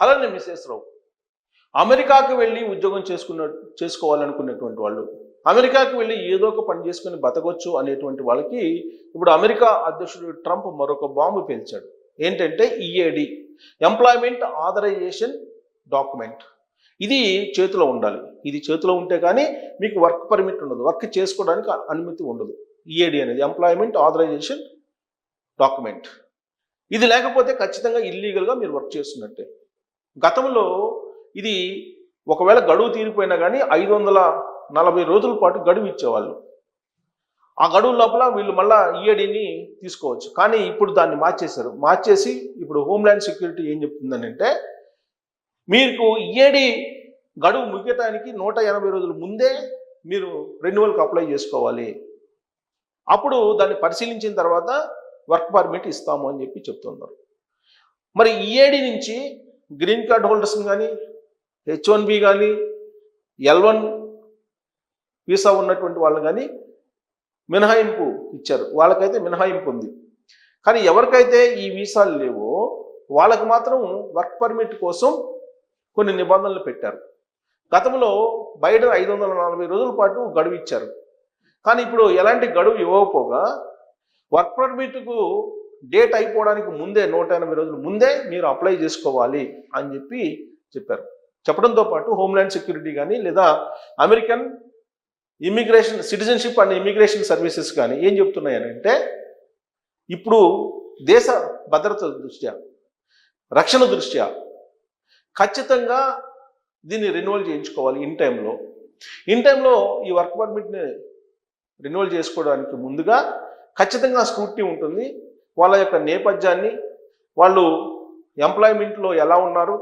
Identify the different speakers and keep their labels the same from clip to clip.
Speaker 1: అలానే మిస్సెస్ రావు. అమెరికాకు వెళ్ళి ఉద్యోగం చేసుకున్న చేసుకోవాలనుకునేటువంటి వాళ్ళు అమెరికాకు వెళ్ళి ఏదో ఒక పని చేసుకుని బతకొచ్చు అనేటువంటి వాళ్ళకి ఇప్పుడు అమెరికా అధ్యక్షుడు ట్రంప్ మరొక బాంబు పేల్చాడు. ఏంటంటే ఈఏడి ఎంప్లాయ్మెంట్ ఆథరైజేషన్ డాక్యుమెంట్ ఇది చేతిలో ఉండాలి. ఇది చేతిలో ఉంటే కానీ మీకు వర్క్ పర్మిట్ ఉండదు. వర్క్ చేసుకోవడానికి అనుమతి ఉండదు. ఈఏడి అనేది ఎంప్లాయ్మెంట్ ఆథరైజేషన్ డాక్యుమెంట్ ఇది లేకపోతే ఖచ్చితంగా ఇల్లీగల్గా మీరు వర్క్ చేస్తున్నట్టే. గతంలో ఇది ఒకవేళ గడువు తీరిపోయినా కానీ ఐదు వందల నలభై రోజుల పాటు గడువు ఇచ్చేవాళ్ళు. ఆ గడువు లోపల వీళ్ళు మళ్ళా ఈఏడిని తీసుకోవచ్చు. కానీ ఇప్పుడు దాన్ని మార్చేశారు. మార్చేసి ఇప్పుడు హోమ్ల్యాండ్ సెక్యూరిటీ ఏం చెప్తుందని అంటే మీకు ఈఏడి గడువు ముగియటానికి నూట ఎనభై రోజుల ముందే మీరు రెన్యువల్కి అప్లై చేసుకోవాలి. అప్పుడు దాన్ని పరిశీలించిన తర్వాత వర్క్ పర్మిట్ ఇస్తాము అని చెప్పి చెప్తున్నారు. మరి ఈఏడి నుంచి గ్రీన్ కార్డ్ హోల్డర్స్ని కానీ హెచ్ వన్ బి కానీ ఎల్ వన్ వీసా ఉన్నటువంటి వాళ్ళు కానీ మినహాయింపు ఇచ్చారు. వాళ్ళకైతే మినహాయింపు ఉంది. కానీ ఎవరికైతే ఈ వీసాలు లేవో వాళ్ళకు మాత్రం వర్క్ పర్మిట్ కోసం కొన్ని నిబంధనలు పెట్టారు. గతంలో బయట ఐదు వందల నలభై రోజుల పాటు గడువు ఇచ్చారు. కానీ ఇప్పుడు ఎలాంటి గడువు ఇవ్వకపోగా వర్క్ పర్మిట్కు డేట్ అయిపోవడానికి ముందే నూట ఎనభై రోజుల ముందే మీరు అప్లై చేసుకోవాలి అని చెప్పి చెప్పారు. చెప్పడంతో పాటు హోమ్ల్యాండ్ సెక్యూరిటీ కానీ లేదా American immigration citizenship and immigration services కానీ ఏం చెప్తున్నాయనంటే ఇప్పుడు దేశ భద్రత దృష్ట్యా రక్షణ దృష్ట్యా ఖచ్చితంగా దీన్ని రెన్యువల్ చేయించుకోవాలి ఇన్ టైంలో ఇన్ టైంలో ఈ వర్క్ పర్మిట్ని రెన్యువల్ చేసుకోవడానికి ముందుగా ఖచ్చితంగా స్క్రూటీ ఉంటుంది. వాళ్ళ యొక్క నేపథ్యాన్ని వాళ్ళు ఎంప్లాయ్మెంట్లో ఎలా ఉన్నారు?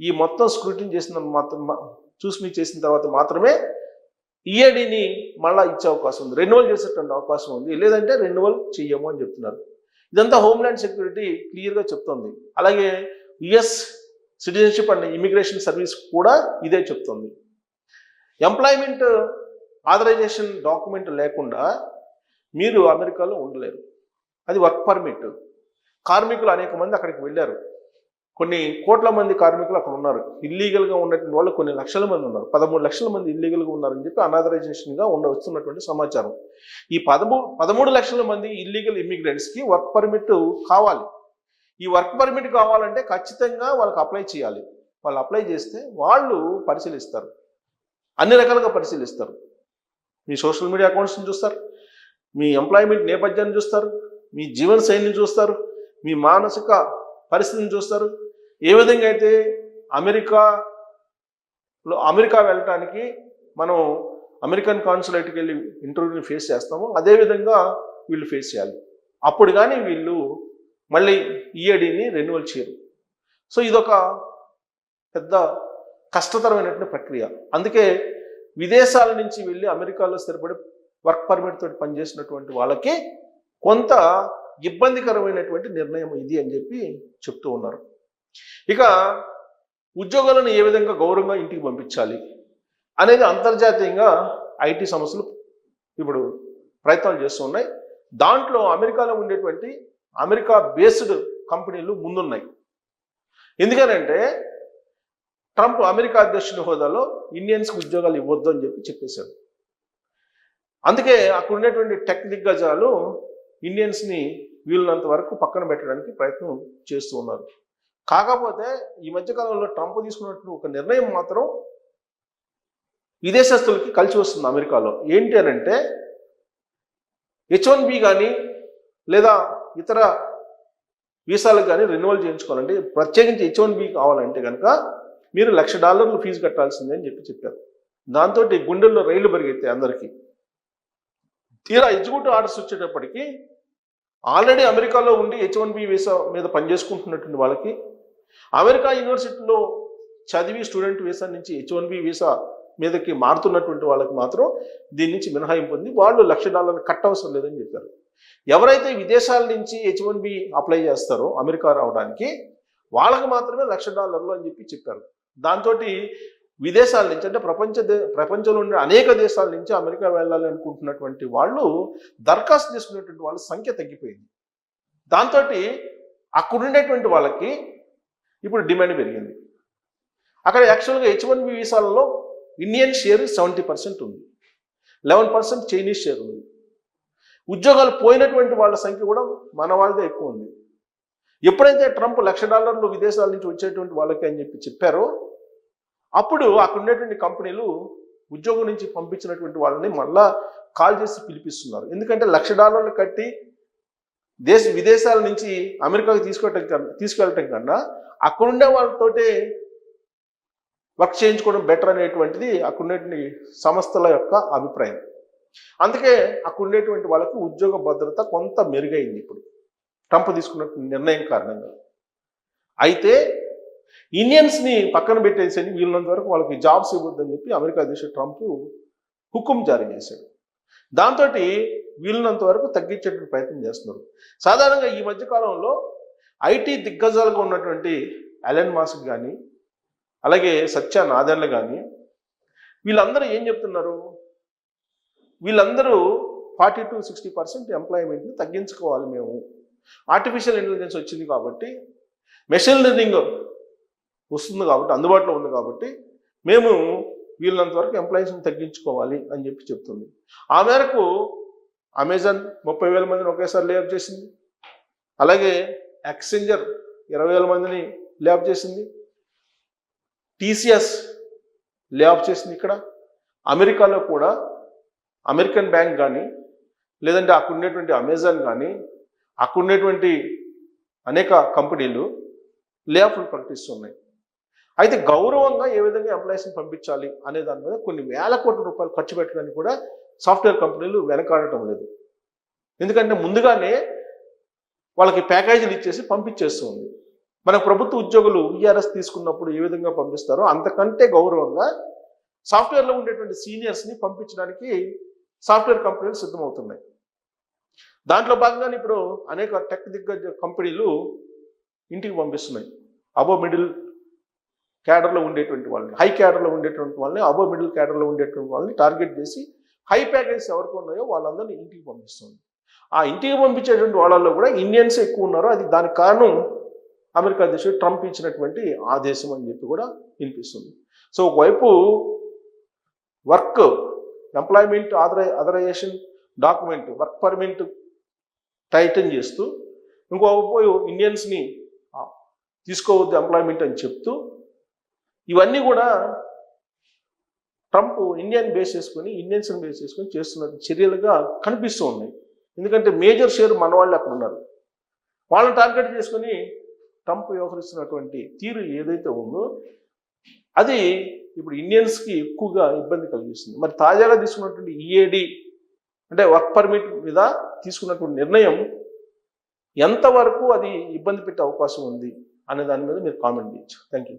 Speaker 1: ఈ మొత్తం స్క్రూటిన్ చేసిన మాత్రం చూసి చేసిన తర్వాత మాత్రమే ఈఏడిని మళ్ళా ఇచ్చే అవకాశం ఉంది. రెన్యువల్ చేసేటువంటి అవకాశం ఉంది. లేదంటే రెన్యువల్ చెయ్యము అని చెప్తున్నారు. ఇదంతా హోమ్ల్యాండ్ సెక్యూరిటీ క్లియర్గా చెప్తుంది. అలాగే US citizenship and immigration service కూడా ఇదే చెప్తుంది. ఎంప్లాయ్మెంట్ ఆథరైజేషన్ డాక్యుమెంట్ లేకుండా మీరు అమెరికాలో ఉండలేరు. అది వర్క్ పర్మిట్ కార్మికులు అనేక మంది అక్కడికి వెళ్ళారు. కొన్ని కోట్ల మంది కార్మికులు అక్కడ ఉన్నారు. ఇల్లీగల్గా ఉన్నటువంటి వాళ్ళు కొన్ని లక్షల మంది ఉన్నారు. పదమూడు లక్షల మంది ఇల్లీగల్గా ఉన్నారని చెప్పి అనాథరైజేషన్గా ఉండ వస్తున్నటువంటి సమాచారం. ఈ పదమూ పదమూడు లక్షల మంది ఇల్లీగల్ ఇమ్మిగ్రెంట్స్కి వర్క్ పర్మిట్ కావాలి. ఈ వర్క్ పర్మిట్ కావాలంటే ఖచ్చితంగా వాళ్ళకి అప్లై చేయాలి. వాళ్ళు అప్లై చేస్తే వాళ్ళు పరిశీలిస్తారు. అన్ని రకాలుగా పరిశీలిస్తారు. మీ సోషల్ మీడియా అకౌంట్స్ని చూస్తారు. మీ ఎంప్లాయ్మెంట్ నేపథ్యాన్ని చూస్తారు. మీ జీవన శైలిని చూస్తారు మీ మానసిక పరిస్థితిని చూస్తారు. ఏ విధంగా అయితే అమెరికాలో అమెరికా వెళ్ళటానికి మనం అమెరికన్ కాన్సులేట్కి వెళ్ళి ఇంటర్వ్యూని ఫేస్ చేస్తామో అదేవిధంగా వీళ్ళు ఫేస్ చేయాలి. అప్పుడు కానీ వీళ్ళు మళ్ళీ ఈఏడిని రెన్యువల్ చేయరు. సో ఇదొక పెద్ద కష్టతరమైనటువంటి ప్రక్రియ. అందుకే విదేశాల నుంచి వెళ్ళి అమెరికాలో స్థిరపడి వర్క్ పర్మిట్ తోటి పనిచేసినటువంటి వాళ్ళకి కొంత ఇబ్బందికరమైనటువంటి నిర్ణయం ఇది అని చెప్పి చెప్తూ ఉన్నారు. ఇక ఉద్యోగాలను ఏ విధంగా గౌరవంగా ఇంటికి పంపించాలి అనేది అంతర్జాతీయంగా ఐటీ సంస్థలు ఇప్పుడు ప్రయత్నాలు చేస్తూ ఉన్నాయి. దాంట్లో అమెరికాలో ఉండేటువంటి అమెరికా బేస్డ్ కంపెనీలు ముందున్నాయి. ఎందుకనంటే ట్రంప్ అమెరికా అధ్యక్షుని హోదాలో ఇండియన్స్కి ఉద్యోగాలు ఇవ్వద్దు అని చెప్పి చెప్పేశాడు. అందుకే అక్కడ ఉండేటువంటి టెక్ దిగ్గజాలు ఇండియన్స్ని వీళ్ళంత వరకు పక్కన పెట్టడానికి ప్రయత్నం చేస్తూ ఉన్నారు. కాకపోతే ఈ మధ్యకాలంలో ట్రంప్ తీసుకున్నట్టు ఒక నిర్ణయం మాత్రం విదేశస్తులకి కలిసి వస్తుంది అమెరికాలో. ఏంటి అని అంటే హెచ్ వన్ బి కానీ లేదా ఇతర వీసాలకు కానీ రెన్యువల్ చేయించుకోవాలంటే ప్రత్యేకించి హెచ్ వన్ బి కావాలంటే కనుక మీరు లక్ష డాలర్లు ఫీజు కట్టాల్సిందే అని చెప్పి చెప్పారు. దాంతో గుండెల్లో రైలు పరిగెత్తాయి అందరికీ. తీరా ఎగ్జిక్యూటివ్ ఆర్డర్స్ వచ్చేటప్పటికి ఆల్రెడీ అమెరికాలో ఉండి హెచ్ వన్ బి వీసా మీద పనిచేసుకుంటున్నటువంటి వాళ్ళకి అమెరికా యూనివర్సిటీలో చదివి స్టూడెంట్ వీసా నుంచి హెచ్ వన్ బి వీసా మీదకి మారుతున్నటువంటి వాళ్ళకి మాత్రం దీని నుంచి మినహాయింపు ఉంది వాళ్ళు లక్ష డాలర్లు కట్టవసరం లేదని చెప్పారు. ఎవరైతే విదేశాల నుంచి హెచ్ వన్ బి అప్లై చేస్తారో అమెరికా రావడానికి వాళ్ళకి మాత్రమే లక్ష డాలర్లు అని చెప్పి చెప్పారు. దాంతో విదేశాల నుంచి అంటే ప్రపంచ ప్రపంచంలో ఉండే అనేక దేశాల నుంచి అమెరికా వెళ్ళాలి అనుకుంటున్నటువంటి వాళ్ళు దరఖాస్తు చేసుకునేటువంటి వాళ్ళ సంఖ్య తగ్గిపోయింది. దాంతో అక్కడ ఉండేటువంటి వాళ్ళకి ఇప్పుడు డిమాండ్ పెరిగింది. అక్కడ యాక్చువల్గా హెచ్ వన్ బి వీసాలలో ఇండియన్ షేర్ సెవెంటీ పర్సెంట్ ఉంది. లెవెన్ పర్సెంట్ చైనీస్ షేర్ ఉంది. ఉద్యోగాలు పోయినటువంటి వాళ్ళ సంఖ్య కూడా మన వాళ్ళదే ఎక్కువ ఉంది. ఎప్పుడైతే ట్రంప్ లక్ష డాలర్లు విదేశాల నుంచి వచ్చేటువంటి వాళ్ళకి అని చెప్పి చెప్పారో అప్పుడు అక్కడ ఉండేటువంటి కంపెనీలు ఉద్యోగం నుంచి పంపించినటువంటి వాళ్ళని మళ్ళా కాల్ చేసి పిలిపిస్తున్నారు. ఎందుకంటే లక్ష డాలర్లు కట్టి దేశ విదేశాల నుంచి అమెరికాకు తీసుకోవటం కన్నా తీసుకెళ్ళటం కన్నా అక్కడుండే వాళ్ళతోటే వర్క్ చేయించుకోవడం బెటర్ అనేటువంటిది అక్కడ ఉండేటువంటి సంస్థల యొక్క అభిప్రాయం. అందుకే అక్కడ ఉండేటువంటి ఉద్యోగ భద్రత కొంత మెరుగైంది ఇప్పుడు. ట్రంప్ తీసుకున్న నిర్ణయం కారణంగా. అయితే ఇండియన్స్ని పక్కన పెట్టేసి వీళ్ళంత వరకు వాళ్ళకి జాబ్స్ ఇవ్వద్దని చెప్పి అమెరికా అధ్యక్షుడు ట్రంప్ హుకుం జారీ చేశాడు. దాంతో వీళ్ళనంత వరకు తగ్గించేటువంటి ప్రయత్నం చేస్తున్నారు. సాధారణంగా ఈ మధ్యకాలంలో ఐటీ దిగ్గజాలుగా ఉన్నటువంటి అలెన్ మాస్క్ కానీ అలాగే సత్య నాదెండ్ల కానీ వీళ్ళందరూ ఏం చెప్తున్నారు? వీళ్ళందరూ ఫార్టీ టు సిక్స్టీ పర్సెంట్ ఎంప్లాయ్మెంట్ని తగ్గించుకోవాలి మేము. ఆర్టిఫిషియల్ ఇంటెలిజెన్స్ వచ్చింది కాబట్టి మెషిన్ లెర్నింగ్ వస్తుంది కాబట్టి అందుబాటులో ఉంది కాబట్టి మేము వీళ్ళంత వరకు ఎంప్లాయీస్ని తగ్గించుకోవాలి అని చెప్పి చెప్తుంది. ఆ మేరకు అమెజాన్ ముప్పై వేల మందిని ఒకేసారి లేఅప్ చేసింది. అలాగే ఎక్సెంజర్ ఇరవై వేల మందిని లేఅప్ చేసింది. టీసీఎస్ లేఅప్ చేసింది ఇక్కడ. అమెరికాలో కూడా అమెరికన్ బ్యాంక్ కానీ లేదంటే అక్కడ ఉండేటువంటి అమెజాన్ కానీ అక్కడ ఉండేటువంటి అనేక కంపెనీలు లేఅఫ్లు ప్రకటిస్తున్నాయి. అయితే గౌరవంగా ఏ విధంగా ఎంప్లాయీస్ని పంపించాలి అనే దాని మీద కొన్ని వేల కోట్ల రూపాయలు ఖర్చు పెట్టడానికి కూడా సాఫ్ట్వేర్ కంపెనీలు వెనకాడటం లేదు. ఎందుకంటే ముందుగానే వాళ్ళకి ప్యాకేజీలు ఇచ్చేసి పంపించేస్తుంది. మన ప్రభుత్వ ఉద్యోగులు విఆర్ఎస్ తీసుకున్నప్పుడు ఏ విధంగా పంపిస్తారో అంతకంటే గౌరవంగా సాఫ్ట్వేర్లో ఉండేటువంటి సీనియర్స్ని పంపించడానికి సాఫ్ట్వేర్ కంపెనీలు సిద్ధమవుతున్నాయి. దాంట్లో భాగంగానే ఇప్పుడు అనేక టెక్ దిగ్గజ కంపెనీలు ఇంటికి పంపిస్తున్నాయి. అబో మిడిల్ క్యాడర్లో ఉండేటువంటి వాళ్ళని హై క్యాడర్లో ఉండేటువంటి వాళ్ళని అబో మిడిల్ క్యాడర్లో ఉండేటువంటి వాళ్ళని టార్గెట్ చేసి హై ప్యాకేజెస్ ఎవరికి ఉన్నాయో వాళ్ళందరినీ ఇంటికి పంపిస్తుంది. ఆ ఇంటికి పంపించేటువంటి వాళ్ళల్లో కూడా ఇండియన్స్ ఎక్కువ ఉన్నారు. అది దానికి కారణం అమెరికా అధ్యక్షుడు ట్రంప్ ఇచ్చినటువంటి ఆదేశం అని చెప్పి కూడా వినిపిస్తుంది. సో ఒకవైపు work employment ఆథరై authorization document work permit tighten చేస్తూ ఇంకోవైపు ఇండియన్స్ని తీసుకోవద్దు ఎంప్లాయ్మెంట్ అని చెప్తూ ఇవన్నీ కూడా ట్రంప్ ఇండియన్ బేస్ చేసుకొని ఇండియన్స్ని బేస్ చేసుకొని చేస్తున్న చర్యలుగా కనిపిస్తూ ఉన్నాయి. ఎందుకంటే మేజర్ షేర్ మన వాళ్ళు అక్కడ ఉన్నారు. వాళ్ళని టార్గెట్ చేసుకొని ట్రంప్ వ్యవహరిస్తున్నటువంటి తీరు ఏదైతే ఉందో అది ఇప్పుడు ఇండియన్స్కి ఎక్కువగా ఇబ్బంది కలిగిస్తుంది. మరి తాజాగా తీసుకున్నటువంటి ఈఏడి అంటే వర్క్ పర్మిట్ మీద తీసుకున్నటువంటి నిర్ణయం ఎంతవరకు అది ఇబ్బంది పెట్టే అవకాశం ఉంది అనే దాని మీద మీరు కామెంట్ చేయొచ్చు. Thank you